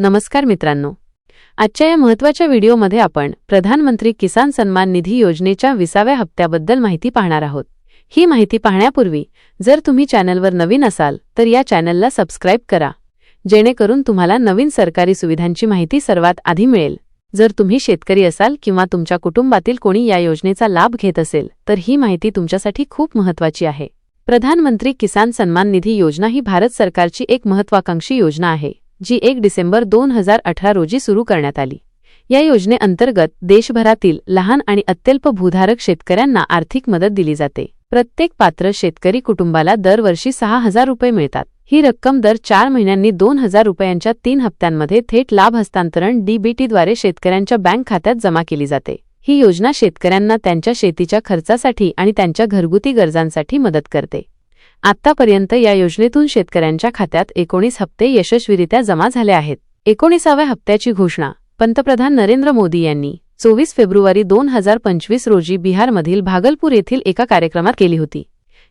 नमस्कार मित्रांनो. आजच्या या महत्त्वाच्या व्हिडिओमध्ये आपण प्रधानमंत्री किसान सन्मान निधी योजनेच्या विसाव्या हप्त्याबद्दल माहिती पाहणार आहोत. ही माहिती पाहण्यापूर्वी जर तुम्ही चॅनलवर नवीन असाल तर या चॅनलला सबस्क्राईब करा. जेणेकरून तुम्हाला नवीन सरकारी सुविधांची माहिती सर्वात आधी मिळेल. जर तुम्ही शेतकरी असाल किंवा तुमच्या कुटुंबातील कोणी या योजनेचा लाभ घेत असेल तर ही माहिती तुमच्यासाठी खूप महत्त्वाची आहे. प्रधानमंत्री किसान सन्मान निधी योजना ही भारत सरकारची एक महत्वाकांक्षी योजना आहे. जी एक डिसेंबर दोन हजार अठरा रोजी सुरू करण्यात आली. या योजनेअंतर्गत देशभरातील लहान आणि अत्यल्प भूधारक शेतकऱ्यांना आर्थिक मदत दिली जाते. प्रत्येक पात्र शेतकरी कुटुंबाला दरवर्षी सहा हजार रुपये मिळतात. ही रक्कम दर चार महिन्यांनी दोन हजार रुपयांच्या तीन हप्त्यांमध्ये थेट लाभ हस्तांतरण डीबीटीद्वारे शेतकऱ्यांच्या बँक खात्यात जमा केली जाते. ही योजना शेतकऱ्यांना त्यांच्या शेतीच्या खर्चासाठी आणि त्यांच्या घरगुती गरजांसाठी मदत करते. आतापर्यंत या योजनेतून शेतकऱ्यांच्या खात्यात एकोणीस हप्ते यशस्वीरित्या जमा झाले आहेत. एकोणीसाव्या हप्त्याची घोषणा पंतप्रधान नरेंद्र मोदी यांनी चोवीस फेब्रुवारी दोन हजार पंचवीस रोजी बिहारमधील भागलपूर येथील एका कार्यक्रमात केली होती.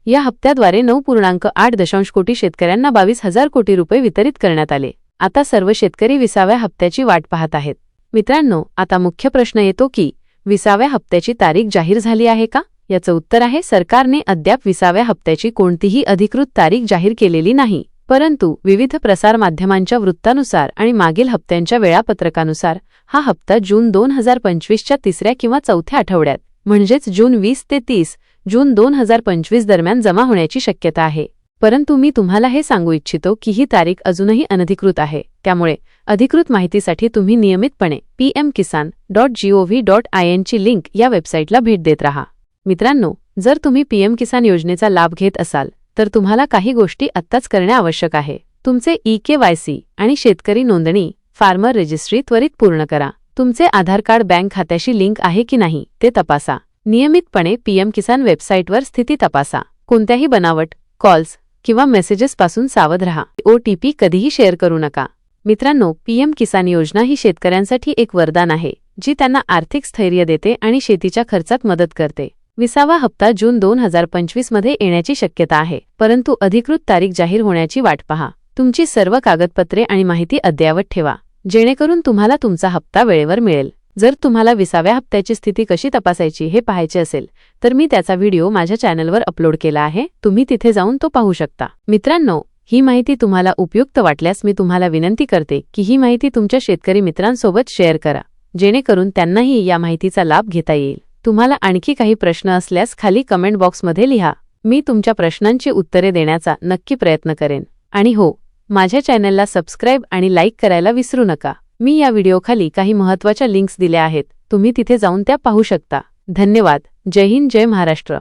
या हप्त्याद्वारे नऊ पूर्णांक आठ दशांश कोटी शेतकऱ्यांना बावीस हजार कोटी रुपये वितरित करण्यात आले. आता सर्व शेतकरी विसाव्या हप्त्याची वाट पाहत आहेत. मित्रांनो आता मुख्य प्रश्न येतो की विसाव्या हप्त्याची तारीख जाहीर झाली आहे का? याचं उत्तर आहे सरकारने अद्याप विसाव्या हप्त्याची कोणतीही अधिकृत तारीख जाहीर केलेली नाही. परंतु विविध प्रसारमाध्यमांच्या वृत्तानुसार आणि मागील हप्त्यांच्या वेळापत्रकानुसार हा हप्ता जून दोन हजार पंचवीसच्या तिसऱ्या किंवा चौथ्या आठवड्यात म्हणजेच जून वीस ते तीस जून दोन हजार पंचवीस दरम्यान जमा होण्याची शक्यता आहे. परंतु मी तुम्हाला हे सांगू इच्छितो की ही तारीख अजूनही अनधिकृत आहे. त्यामुळे अधिकृत माहितीसाठी तुम्ही नियमितपणे PM Kisan dot GOV dot I एनची link या वेबसाईटला भेट देत राहा. मित्रांनो जर तुम्ही पीएम किसान योजनेचा लाभ घेत असाल तर तुम्हाला काही गोष्टी आत्ताच करणे आवश्यक आहे. तुमचे ई के वाय सी आणि शेतकरी नोंदणी फार्मर रजिस्ट्री त्वरित पूर्ण करा. तुमचे आधार कार्ड बँक खात्याशी लिंक आहे की नाही ते तपासा. नियमितपणे पीएम किसान वेबसाईटवर स्थिती तपासा. कोणत्याही बनावट कॉल्स किंवा मेसेजेसपासून सावध रहा. ओटीपी कधीही शेअर करू नका. मित्रांनो पीएम किसान योजना ही शेतकऱ्यांसाठी एक वरदान आहे जी त्यांना आर्थिक स्थैर्य देते आणि शेतीच्या खर्चात मदत करते. विसावा हप्ता जून दोन हजार पंचवीसमध्ये येण्याची शक्यता आहे. परंतु अधिकृत तारीख जाहीर होण्याची वाट पहा. तुमची सर्व कागदपत्रे आणि माहिती अद्ययावत ठेवा. जेणेकरून तुम्हाला तुमचा हप्ता वेळेवर मिळेल. जर तुम्हाला विसाव्या हप्त्याची स्थिती कशी तपासायची हे पाहायचे असेल तर मी त्याचा व्हिडिओ माझ्या चॅनलवर अपलोड केला आहे. तुम्ही तिथे जाऊन तो पाहू शकता. मित्रांनो ही माहिती तुम्हाला उपयुक्त वाटल्यास मी तुम्हाला विनंती करते की ही माहिती तुमच्या शेतकरी मित्रांसोबत शेअर करा. जेणेकरून त्यांनाही या माहितीचा लाभ घेता येईल. तुम्हाला आणखी काही प्रश्न असल्यास खाली कमेंट बॉक्समध्ये लिहा. मी तुमच्या प्रश्नांची उत्तरे देण्याचा नक्की प्रयत्न करेन. आणि हो माझ्या चॅनलला सबस्क्राईब आणि लाईक करायला विसरू नका. मी या व्हिडिओखाली काही महत्त्वाच्या लिंक्स दिल्या आहेत. तुम्ही तिथे जाऊन त्या पाहू शकता. धन्यवाद. जय हिंद जय महाराष्ट्र.